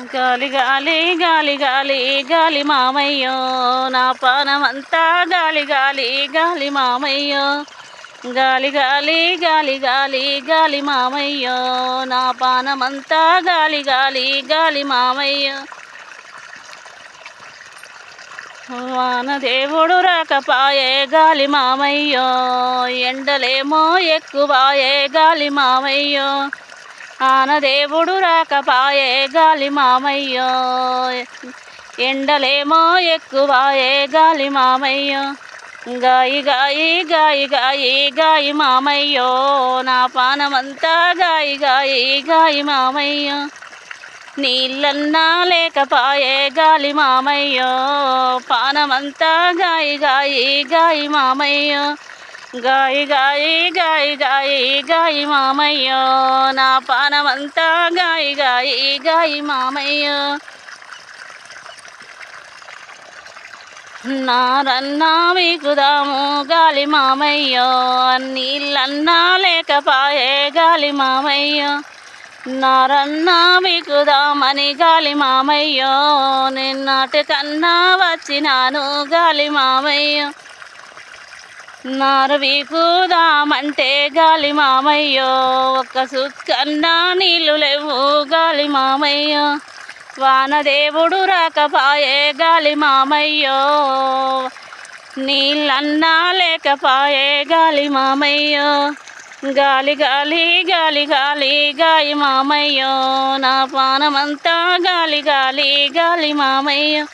గాలి గాలి గాలి గాలి గాలి మామయ్యో. నా పానమంతా గాలి గాలి గాలి మామయ్యో. గాలి గాలి గాలి గాలి గాలి మామయ్యో. నా పానమంతా గాలి గాలి గాలి మామయ్యో. వానదేవుడు రాకపాయే గాలి మామయ్యో. ఎండలేమో ఎక్కువాయే గాలి మామయ్యో. ఆనదేవుడు రాకపాయే గాలి మామయ్యో. ఎండలేమో ఎక్కువాయే గాలి మామయ్యో. గాయి గాయి గాయి గాయి గాయి మామయ్యో. నా పానమంతా గాయి గాయి గాయి మామయ్యో. నీళ్ళన్నా లేకపాయే గాలి మామయ్యో. పానమంతా గాయి గాయి గాయి మామయ్యో. గాయి గాయి గాయి గాయి గాయి మామయ్యో. నా పానమంతా గాయి గాయి గాయి మామయ్యో. నారన్నా మీకుదాము గాలి మామయ్యో. నీళ్ళన్నా లేకపాయే గాలి మామయ్యో. నారన్నా మీకుదామని గాలి మామయ్యో. నిన్నటి కన్నా వచ్చినాను గాలి మామయ్యో. నారు వీకుదామంటే గాలి మామయ్యో ఒక్క సుక్కన్నా నీళ్ళు లేవు గాలి మామయ్యో. వానదేవుడు రాకపాయే గాలి మామయ్యో. నీళ్ళన్నా లేకపాయే గాలి మామయ్యో. గాలి గాలి గాలి గాలి గాలి మామయ్యో. నా పానమంతా గాలి గాలి గాలి మామయ్యో.